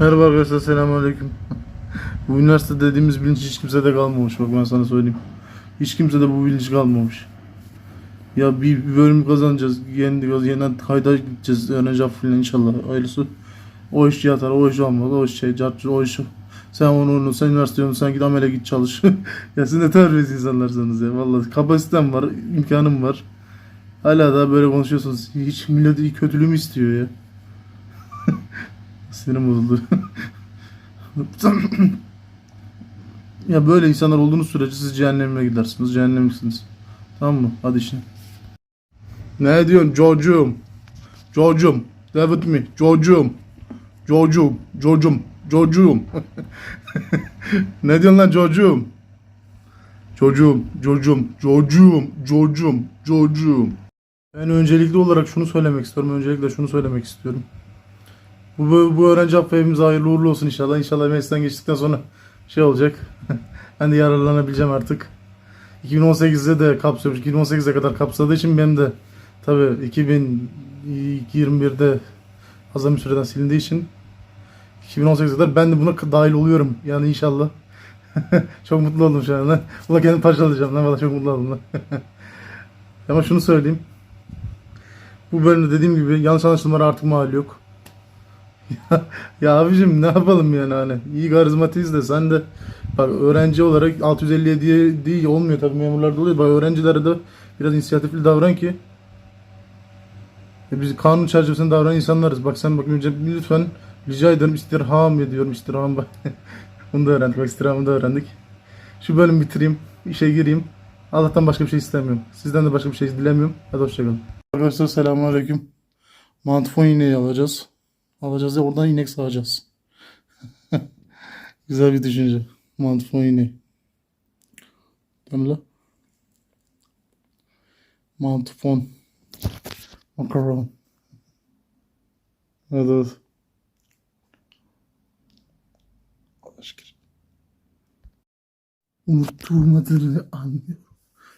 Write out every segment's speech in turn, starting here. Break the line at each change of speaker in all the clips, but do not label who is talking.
Merhaba arkadaşlar selamünaleyküm. bu üniversite dediğimiz bilinç hiç kimsede kalmamış bak ben sana söyleyeyim. Hiç kimsede bu bilinç kalmamış. Ya bir, bölüm kazanacağız, yeni, yeniden kayda gideceğiz öğrenci affıyla inşallah hayırlısı. O iş yatar, o iş olmadı, o iş şey, cartçı, o iş. Sen onu onu, sen üniversite onu, sen git amele git çalış. ya siz ne terbiyesiz insanlarsınız ya vallahi. Kapasitem var, imkanım var. Hala da böyle konuşuyorsunuz. Hiç millet kötülüğümü istiyor ya. Sinirim bozuldu. ya böyle insanlar olduğunuz sürece siz cehenneme gidersiniz. Cehennemliksiniz. Tamam mı? Hadi işine. Ne diyorsun çocuğum? Çocuğum. David mi? Çocuğum. Çocuğum. Çocuğum. Çocuğum. ne diyorsun lan çocuğum? Çocuğum, çocuğum, çocuğum, çocuğum, çocuğum. Ben öncelikli olarak şunu söylemek istiyorum. Öncelikle şunu söylemek istiyorum. Bu, bu, öğrenci affı evimize hayırlı uğurlu olsun inşallah. İnşallah mesleğden geçtikten sonra şey olacak. ben de yararlanabileceğim artık. 2018'de de kapsıyormuş. 2018'e kadar kapsadığı için benim de tabii 2021'de azami süreden silindiği için 2018'e kadar ben de buna dahil oluyorum. Yani inşallah. çok mutlu oldum şu anda. Ula kendim parçalayacağım lan. Valla çok mutlu oldum. Ama şunu söyleyeyim. Bu bölümde dediğim gibi yanlış anlaşılmalara artık mal yok. Ya, abicim ne yapalım yani hani iyi karizmatiyiz de sen de bak öğrenci olarak 657'ye değil olmuyor tabii memurlarda oluyor. Bak öğrencilere de biraz inisiyatifli davran ki e biz kanun çerçevesinde davranan insanlarız. Bak sen bak lütfen rica ederim istirham ediyorum istirham bak. Bunu da öğrendik bak istirhamı da öğrendik. Şu bölüm bitireyim işe gireyim. Allah'tan başka bir şey istemiyorum. Sizden de başka bir şey dilemiyorum. Hadi hoşçakalın. Arkadaşlar selamünaleyküm. Mantıfon iğneyi alacağız. Alacağız ya oradan inek sağacağız. Güzel bir düşünce. İğneyi. Tamam la. Mantıfon. Makaron. Hadi. Allah şükür. Unuttuğum adını anlıyorum.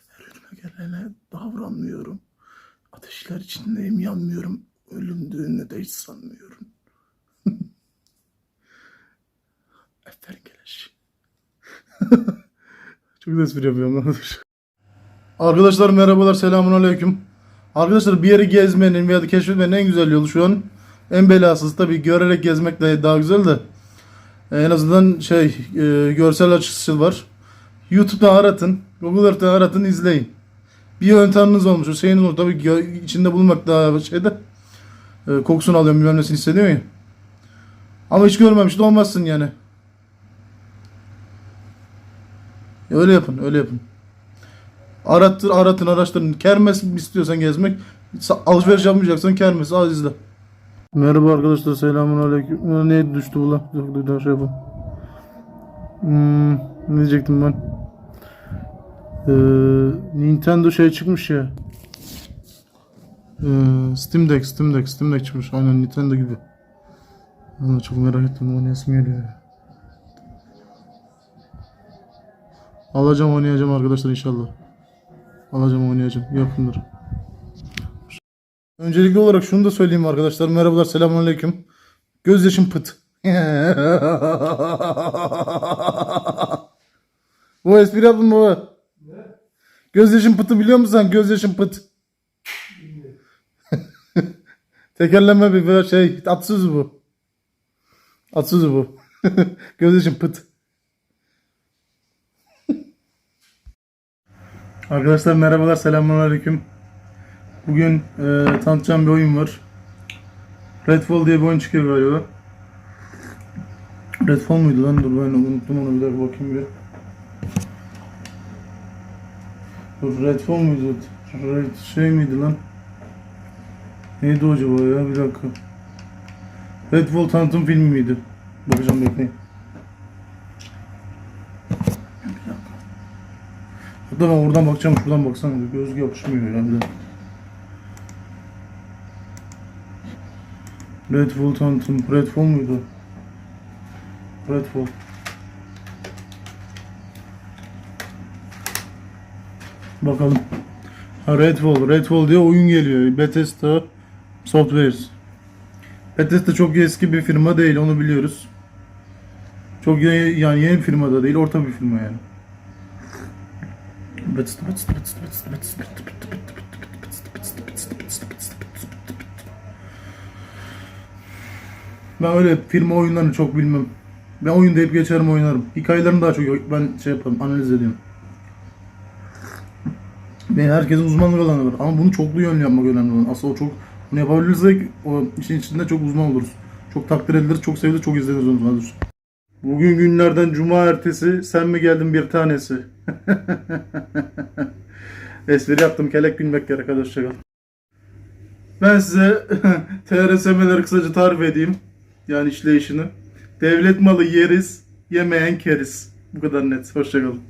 Her önüme gelene davranmıyorum. Ateşler içindeyim yanmıyorum. Ölümdüğünü de hiç sanmıyorum. Aferin geleş. Çok da espri yapıyorum. Arkadaşlar merhabalar selamun aleyküm. Arkadaşlar bir yeri gezmenin veya keşfetmenin en güzel yolu şu an en belasız tabii görerek gezmek de daha güzel de en azından şey e, görsel açısı var. YouTube'da aratın, Google aratın, izleyin. Bir yönteminiz olmuş. O şeyiniz olmuş. Tabii içinde bulunmak daha şeyde e, kokusunu alıyorum bilmem nesini hissediyor ya. Ama hiç görmemiş de olmazsın yani. E, Öyle yapın, öyle yapın. Arattır, aratın, araştırın. Kermes istiyorsan gezmek, alışveriş yapmayacaksan kermes al izle. Merhaba arkadaşlar, selamun aleyküm. Aa, Ne düştü bu lan? Dur, dur, şey yapalım. Hmm, ne diyecektim ben? Ee, Nintendo şey çıkmış ya. Ee, Steam Deck, Steam Deck, Steam Deck çıkmış. Aynen Nintendo gibi. Ama çok merak ettim. Oynayasım geliyor. Alacağım oynayacağım arkadaşlar inşallah. Alacağım oynayacağım. Yakındır. Öncelikli olarak şunu da söyleyeyim arkadaşlar. Merhabalar, selamünaleyküm. Gözyaşım pıt. bu espri yaptın mı baba? Gözyaşım pıtı biliyor musun sen? Gözyaşım pıt. Tekerleme bir böyle şey. Atsız bu. Atsız bu. Gözyaşım pıt. Arkadaşlar merhabalar, selamünaleyküm. Bugün e, tanıtacağım bir oyun var. Redfall diye bir oyun çıkıyor galiba. Redfall muydu lan? Dur ben unuttum onu bir dakika bakayım bir. Dur Redfall muydu? Red şey miydi lan? Neydi o acaba ya? Bir dakika. Redfall tanıtım filmi miydi? Bakacağım bekleyin. Bir dakika. Hatta ben oradan bakacağım, şuradan baksana. Gözlük yapışmıyor ya bir dakika. Redfall tanıtım. Redfall muydu? Redfall. Bakalım. Ha, Redfall. Redfall diye oyun geliyor. Bethesda Softwares. Bethesda çok eski bir firma değil onu biliyoruz. Çok yeni, yani yeni bir firma da değil orta bir firma yani. Ben öyle firma oyunlarını çok bilmem. Ben oyun deyip geçerim oynarım. Hikayelerini daha çok ben şey yaparım analiz edeyim. Ben herkesin uzmanlık alanı var ama bunu çoklu yönlü yapmak önemli olan. Aslında o çok bunu yapabilirsek o işin içinde çok uzman oluruz. Çok takdir edilir, çok sevilir, çok izlenir o zaman. Bugün günlerden cuma ertesi sen mi geldin bir tanesi? Espri yaptım kelek gülmek gerek arkadaşlar. Ben size TRSM'leri kısaca tarif edeyim. Yani işleyişini. Devlet malı yeriz, yemeyen keriz. Bu kadar net. Hoşçakalın.